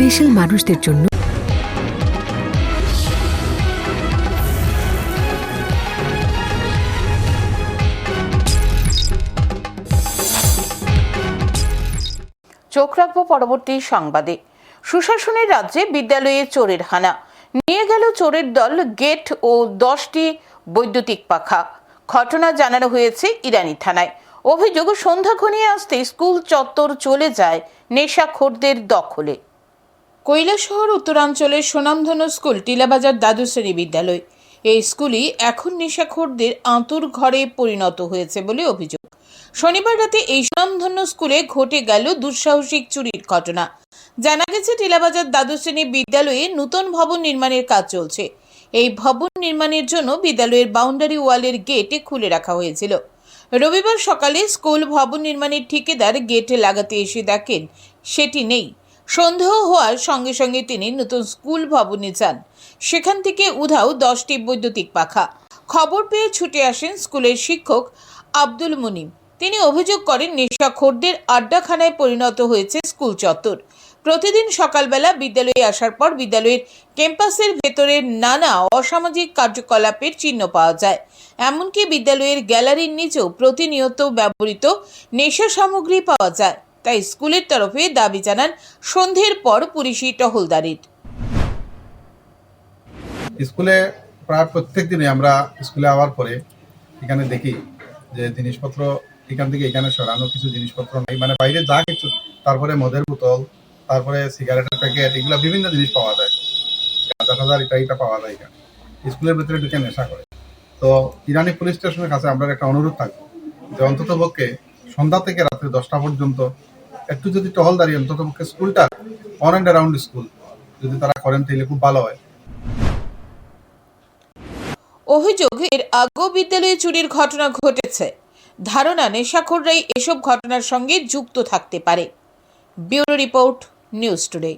Special মানুষদের জন্য চোখ রাখব পরবর্তী সংবাদে। সুশাসনের রাজ্যে বিদ্যালয়ে চোরের হানা। নিয়ে গেল চোরের দল গেট ও দশটি বৈদ্যুতিক পাখা। ঘটনা জানানো হয়েছে ইরানি থানায়। অভিযোগ, সন্ধ্যা ঘনিয়ে আসতে স্কুল চত্বর চলে যায় নেশাখোরদের দখলে। কৈলাসহর, উত্তরাঞ্চলের সুনামধন্য স্কুল, টিলাবাজার দ্বাদশ শ্রেণি বিদ্যালয়। এই স্কুলই এখন নেশাখোরদের আঁতুর ঘরে পরিণত হয়েছে বলে অভিযোগ। শনিবার রাতে এই সুনামধন্য স্কুলে ঘটে গেল দুঃসাহসিক চুরির ঘটনা। জানা গেছে, টিলাবাজার দ্বাদশ শ্রেণি বিদ্যালয়ে নূতন ভবন নির্মাণের কাজ চলছে। এই ভবন নির্মাণের জন্য বিদ্যালয়ের বাউন্ডারি ওয়ালের গেটে খুলে রাখা হয়েছিল। রবিবার সকালে স্কুল ভবন নির্মাণের ঠিকাদার গেটে লাগাতে এসে দেখেন, সেটি নেই। সন্দেহ হওয়ার সঙ্গে সঙ্গে তিনি নতুন স্কুল ভবনে যান। সেখান থেকে উধাও দশটি বৈদ্যুতিক পাখা। খবর পেয়ে ছুটে আসেন স্কুলের শিক্ষক আব্দুল মুনিম। তিনি অভিযোগ করেন নেশাখোরদের আড্ডাখানায় পরিণত হয়েছে স্কুল চত্বর। প্রতিদিন সকালবেলা বিদ্যালয়ে আসার পর বিদ্যালয়ের ক্যাম্পাসের ভেতরে নানা অসামাজিক কার্যকলাপের চিহ্ন পাওয়া যায়। এমনকি বিদ্যালয়ের গ্যালারির নিচেও প্রতিনিয়ত ব্যবহৃত নেশা সামগ্রী পাওয়া যায়। তাই স্কুলের তরফে দাবি জানান সন্ধ্যের পর পুলিশি টহলদারির। স্কুলে প্রায় প্রত্যেক দিনে আমরা স্কুলে আওয়ার পরে এখানে দেখি যে জিনিসপত্র এখান থেকে এখানে সরানো, কিছু জিনিসপত্র নেই। মানে বাইরে যা কিছু, তারপরে মদের বোতল, তারপরে সিগারেটের প্যাকেট এগুলো বিভিন্ন জিনিস পাওয়া যায়। গাঁজা টাজা এটা এটা পাওয়া যায় এখানে। স্কুলের ভিতরে ঢুকে নেশা করে। তো ইরানি পুলিশ স্টেশনের কাছে আমরা একটা অনুরোধ থাকব যে অন্তত পক্ষে সন্ধ্যা থেকে রাত্রি দশটা পর্যন্ত একটু যদি টহল দাঁড়িয়ে অন্তত পক্ষে স্কুলটা অন অ্যান্ড অ্যারাউন্ড স্কুল যদি তারা করেন তাহলে খুব ভালো হয়। অভিযোগ এর আগেও বিদ্যালয়ে চুরির ঘটনা ঘটেছে। ধারণা, নেশাখোররাই এসব ঘটনার সঙ্গে যুক্ত থাকতে পারে। Bureau report, news today.